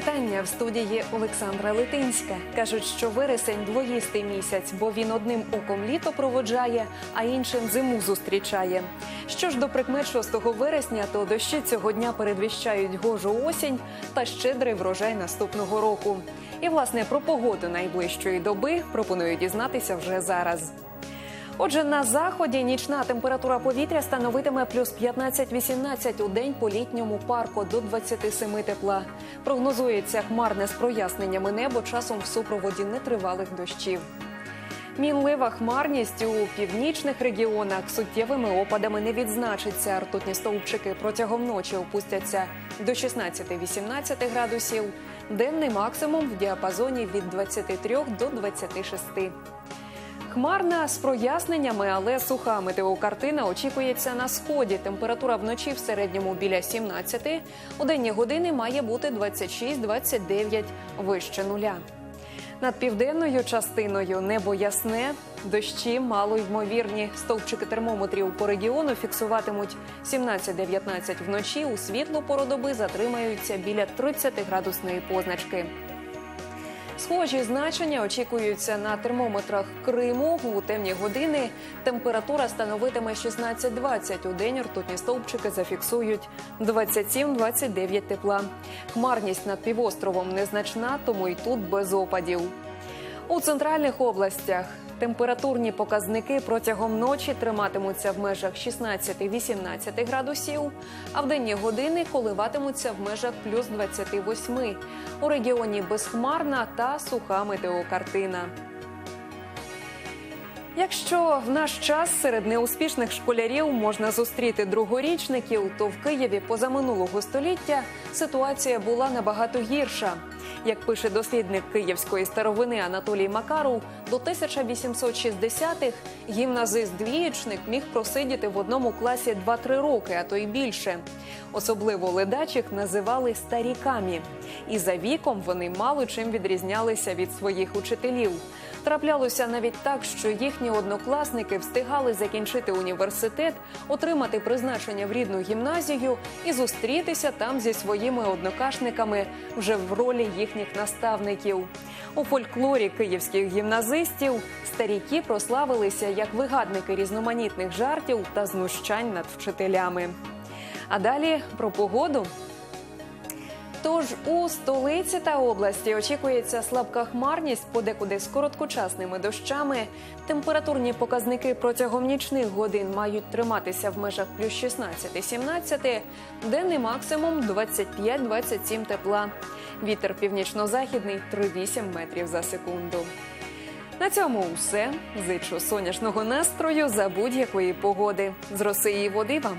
Вітання в студії Олександра Литинська. Кажуть, що вересень двоїстий місяць, бо він одним оком літо проводжає, а іншим зиму зустрічає. Що ж до прикмет 6 вересня, то дощі цього дня передвіщають гожу осінь та щедрий врожай наступного року. І власне про погоду найближчої доби пропоную дізнатися вже зараз. Отже, на заході нічна температура повітря становитиме плюс 15-18 у день по літньому парку до 27 тепла. Прогнозується хмарне з проясненнями небо часом в супроводі нетривалих дощів. Мінлива хмарність у північних регіонах суттєвими опадами не відзначиться. Ртутні стовпчики протягом ночі опустяться до 16-18 градусів. Денний максимум в діапазоні від 23 до 26. Хмарна з проясненнями, але суха метеокартина очікується на сході. Температура вночі в середньому біля 17, у денні години має бути 26-29 вище нуля. Над південною частиною небо ясне, дощі мало ймовірні. Стовпчики термометрів по регіону фіксуватимуть 17-19 вночі. У світлу пору доби затримаються біля 30 градусної позначки. Схожі значення очікуються на термометрах Криму. У темні години температура становитиме 16-20. У день ртутні стовпчики зафіксують 27-29 тепла. Хмарність над півостровом незначна, тому і тут без опадів. У центральних областях температурні показники протягом ночі триматимуться в межах 16-18 градусів, а в денні години коливатимуться в межах плюс 28. У регіоні безхмарна та суха метеокартина. Якщо в наш час серед неуспішних школярів можна зустріти другорічників, то в Києві позаминулого століття ситуація була набагато гірша. Як пише дослідник київської старовини Анатолій Макаров, до 1860-х гімназист-двієчник міг просидіти в одному класі 2-3 роки, а то й більше. Особливо ледачих називали старіками, і за віком вони мало чим відрізнялися від своїх учителів. Траплялося навіть так, що їхні однокласники встигали закінчити університет, отримати призначення в рідну гімназію і зустрітися там зі своїми однокашниками вже в ролі їхніх наставників. У фольклорі київських гімназистів старіки прославилися як вигадники різноманітних жартів та знущань над вчителями. А далі про погоду. Тож у столиці та області очікується слабка хмарність, подекуди з короткочасними дощами. Температурні показники протягом нічних годин мають триматися в межах плюс 16-17, денний максимум 25-27 тепла. Вітер північно-західний 3,8 метрів за секунду. На цьому все. Зичу сонячного настрою за будь-якої погоди. З роси і води вам.